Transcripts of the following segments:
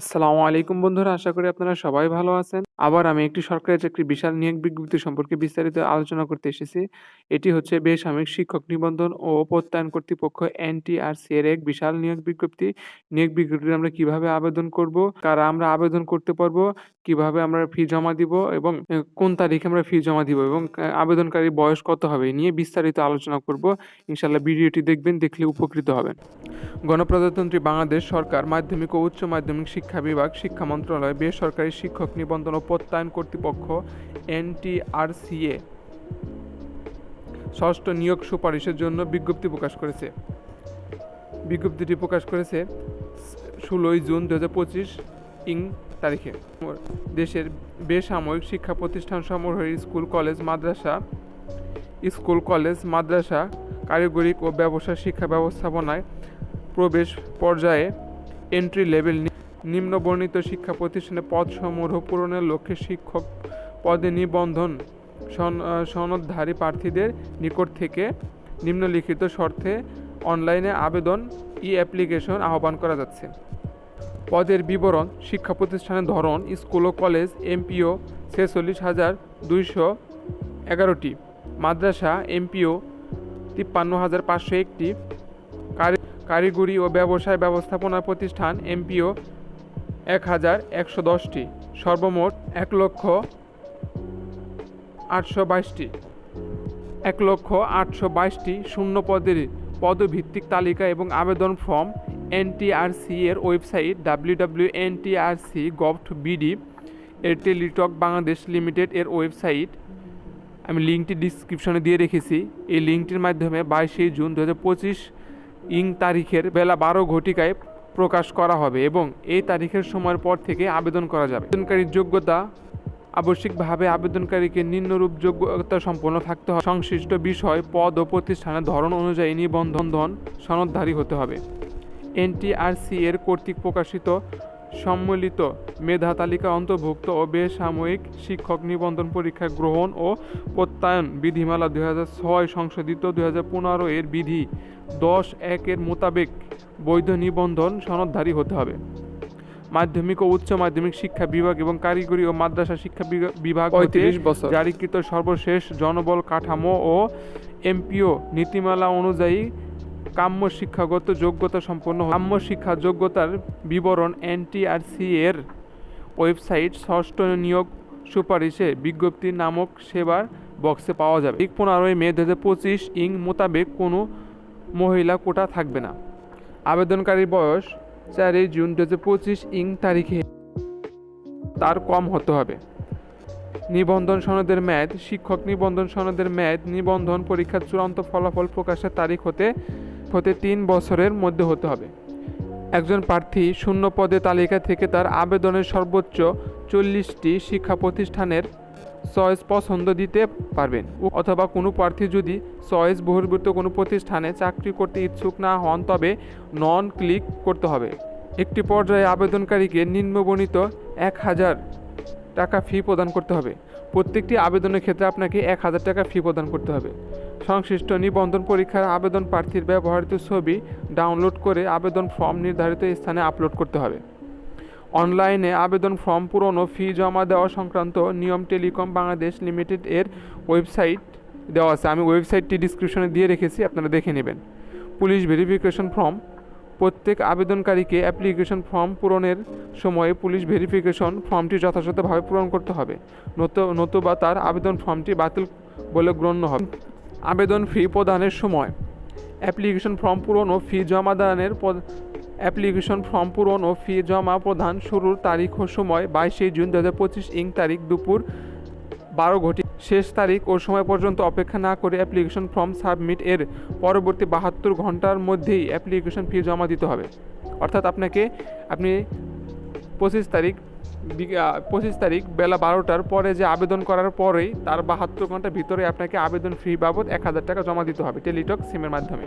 আসসালামু আলাইকুম বন্ধুরা আশা করি আপনারা সবাই ভালো আছেন। আবার আমি একটি সরকারি চাকরি বিশাল নিয়োগ বিজ্ঞপ্তি সম্পর্কে বিস্তারিত আলোচনা করতে এসেছি। এটি হচ্ছে বেসামরিক শিক্ষক নিবন্ধন ও প্রত্যয়ন কর্তৃপক্ষ এনটিআরসি এর এক বিশাল নিয়োগ বিজ্ঞপ্তি। নিয়োগ বিজ্ঞপ্তিতে আমরা কীভাবে আবেদন করব, কারা আমরা আবেদন করতে পারব, কীভাবে আমরা ফি জমা দিব এবং কোন তারিখে আমরা ফি জমা দিব এবং আবেদনকারীর বয়স কত হবে নিয়ে বিস্তারিত আলোচনা করব। ইনশাল্লাহ ভিডিওটি দেখবেন, দেখলে উপকৃত হবেন। গণপ্রজাতন্ত্রী বাংলাদেশ সরকার, মাধ্যমিক ও উচ্চ মাধ্যমিক শিক্ষা বিভাগ, শিক্ষা মন্ত্রণালয়, বেসরকারি শিক্ষক নিবন্ধন ও প্রত্যয়ন কর্তৃপক্ষ এনটিআরসিএ ষষ্ঠ নিয়োগ সুপারিশের জন্য বিজ্ঞপ্তি প্রকাশ করেছে। বিজ্ঞপ্তিটি প্রকাশ করেছে ষোলোই জুন দু হাজার পঁচিশ ইং তারিখে। দেশের বেসামরিক শিক্ষা প্রতিষ্ঠান সমূহের স্কুল, কলেজ, মাদ্রাসা, স্কুল, কলেজ, মাদ্রাসা, কারিগরি ও ব্যবসা শিক্ষা ব্যবস্থাপনায় প্রবেশ পর্যায়ে এন্ট্রি লেভেল নিম্ন বর্ণিত শিক্ষা প্রতিষ্ঠানে পদ পদসমূহ পূরণের লক্ষ্যে শিক্ষক পদে নিবন্ধন সনদধারী প্রার্থীদের নিকট থেকে নিম্নলিখিত শর্তে অনলাইনে আবেদন ই অ্যাপ্লিকেশন আহ্বান করা যাচ্ছে। পদের বিবরণ, শিক্ষা প্রতিষ্ঠানের ধরন, স্কুল ও কলেজ, এমপিও ছেচল্লিশ হাজার দুইশো এগারোটি, মাদ্রাসা, এমপিও তিপ্পান্ন হাজার পাঁচশো একটি, কারি- কারিগরি ও ব্যবসায় ব্যবস্থাপনা প্রতিষ্ঠান, এমপিও এক হাজার একশো দশটি, সর্বমোট এক লক্ষ আটশো বাইশটি। এক লক্ষ আটশো বাইশটি শূন্য পদের পদভিত্তিক তালিকা এবং আবেদন ফর্ম এনটিআরসি এর website W W NTRC gov BD এর টেলিটক বাংলাদেশ লিমিটেড এর ওয়েবসাইট। আমি লিঙ্কটি ডিসক্রিপশনে দিয়ে রেখেছি। এই লিঙ্কটির মাধ্যমে বাইশে জুন দু হাজার পঁচিশ ইং তারিখের বেলা বারো ঘটিকায় প্রকাশ করা হবে এবং এই তারিখের সময়ের পর থেকে আবেদন করা যাবে। আবেদনকারীর যোগ্যতা আবশ্যিকভাবে আবেদনকারীকে নিম্নরূপ যোগ্যতা সম্পন্ন থাকতে হবে। সংশ্লিষ্ট বিষয়, পদ ও প্রতিষ্ঠানের ধরন অনুযায়ী নিবন্ধন ধন সনদধারী হতে হবে। এনটিআরসি এর কর্তৃক প্রকাশিত সম্মিলিত মেধা তালিকা অন্তর্ভুক্ত ও বেসাময়িক শিক্ষক নিবন্ধন পরীক্ষা গ্রহণ ও প্রত্যয়ন বিধিমালা দুই ছয় সংশোধিত দুই হাজার পনেরো এর বিধি দশ একের মোতাবেক বৈধ নিবন্ধন সনদধারী হতে হবে মাধ্যমিক ও উচ্চ মাধ্যমিক শিক্ষা বিভাগ এবং কারিগরি ও মাদ্রাসা শিক্ষা বিভাগ হতে 35 বছর। জারিকৃত সর্বশেষ জনবল কাঠামো ও এমপিও নীতিমালা অনুযায়ী কাম্য শিক্ষাগত যোগ্যতা সম্পন্ন কাম্য শিক্ষা যোগ্যতার বিবরণ এনটিআরসি এর ওয়েবসাইট ষষ্ঠ নিয়োগ সুপারিশে বিজ্ঞপ্তি নামক সেবার বক্সে পাওয়া যাবে। ঠিক পনেরোই মে দু পঁচিশ ইং মোতাবেক কোনো মহিলা কোটা থাকবে না। আবেদনকারীর বয়স চারই জুন দু হাজার পঁচিশ ইং তারিখে। তার কম হতে হবে। নিবন্ধন সনদের মেয়াদ শিক্ষক নিবন্ধন সনদের মেয়াদ নিবন্ধন পরীক্ষার চূড়ান্ত ফলাফল প্রকাশের তারিখ হতে হতে তিন বছরের মধ্যে হতে হবে। একজন প্রার্থী শূন্য পদে তালিকা থেকে তার আবেদনের সর্বোচ্চ চল্লিশটি শিক্ষা প্রতিষ্ঠানের চয়েস পছন্দ দিতে পারবেন অথবা কোনো প্রার্থী যদি চয়েস বহির্ভূত কোনো প্রতিষ্ঠানে চাকরি করতে ইচ্ছুক না হন, তবে নন ক্লিক করতে হবে। একটি পর্যায়ে আবেদনকারীকে নিম্নবর্ণিত এক হাজার টাকা ফি প্রদান করতে হবে। প্রত্যেকটি আবেদনের ক্ষেত্রে আপনাকে এক হাজার টাকা ফি প্রদান করতে হবে। সংশ্লিষ্ট নিবন্ধন পরীক্ষার আবেদন প্রার্থীর ব্যবহৃত ছবি ডাউনলোড করে আবেদন ফর্ম নির্ধারিত স্থানে আপলোড করতে হবে। অনলাইনে আবেদন ফর্ম পূরণ ও ফি জমা দেওয়া সংক্রান্ত নিয়ম টেলিকম বাংলাদেশ লিমিটেড এর ওয়েবসাইট দেওয়া আছে। আমি ওয়েবসাইটটি ডিসক্রিপশনে দিয়ে রেখেছি, আপনারা দেখে নেবেন। পুলিশ ভেরিফিকেশন ফর্ম প্রত্যেক আবেদনকারীকে অ্যাপ্লিকেশন ফর্ম পূরণের সময়ে পুলিশ ভেরিফিকেশন ফর্মটি যথাযথভাবে পূরণ করতে হবে। নত- নতুবা তার আবেদন ফর্মটি বাতিল বলে গণ্য হবে। আবেদন ফি প্রদানের সময় অ্যাপ্লিকেশন ফর্ম পূরণ ও ফি জমা দানের অ্যাপ্লিকেশন ফর্ম পূরণ ও ফি জমা প্রদান শুরুর তারিখ ও সময় বাইশে জুন দু হাজার পঁচিশ ইং তারিখ দুপুর বারো ঘটি শেষ তারিখ ও সময় পর্যন্ত অপেক্ষা না করে অ্যাপ্লিকেশন ফর্ম সাবমিট এর পরবর্তী বাহাত্তর ঘণ্টার মধ্যেই অ্যাপ্লিকেশন ফি জমা দিতে হবে। অর্থাৎ আপনাকে, আপনি পঁচিশ তারিখ পঁচিশ তারিখ বেলা বারোটার পরে যে আবেদন করার পরেই তার বাহাত্তর ঘণ্টার ভিতরে আপনাকে আবেদন ফি বাবদ এক হাজার টাকা জমা দিতে হবে টেলিটক সিমের মাধ্যমে।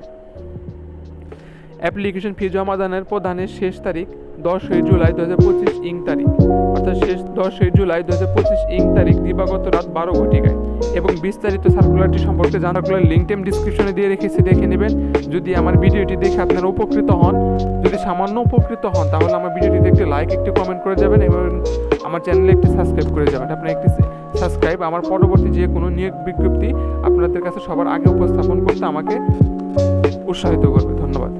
অ্যাপ্লিকেশন ফি জমা দানের প্রদানের শেষ তারিখ দশই জুলাই দু হাজার পঁচিশ ইং তারিখ। অর্থাৎ শেষ দশই জুলাই দু হাজার পঁচিশ ইং তারিখ দিবাগত রাত বারো ঘটিকায়। এবং বিস্তারিত সার্কুলারটি সম্পর্কে জানার লিঙ্কটি আমি ডিসক্রিপশনে দিয়ে রেখেছি, দেখে নেবেন। যদি আমার ভিডিওটি দেখে আপনারা উপকৃত হন, যদি সামান্য উপকৃত হন, তাহলে আমার ভিডিওটিতে একটি লাইক একটি কমেন্ট করে যাবেন এবং আমার চ্যানেলে একটি সাবস্ক্রাইব করে যাবেন। আপনার একটি সাবস্ক্রাইব আমার পরবর্তী যে কোনো নিয়োগ বিজ্ঞপ্তি আপনাদের কাছে সবার আগে উপস্থাপন করতে আমাকে উৎসাহিত করবে। ধন্যবাদ।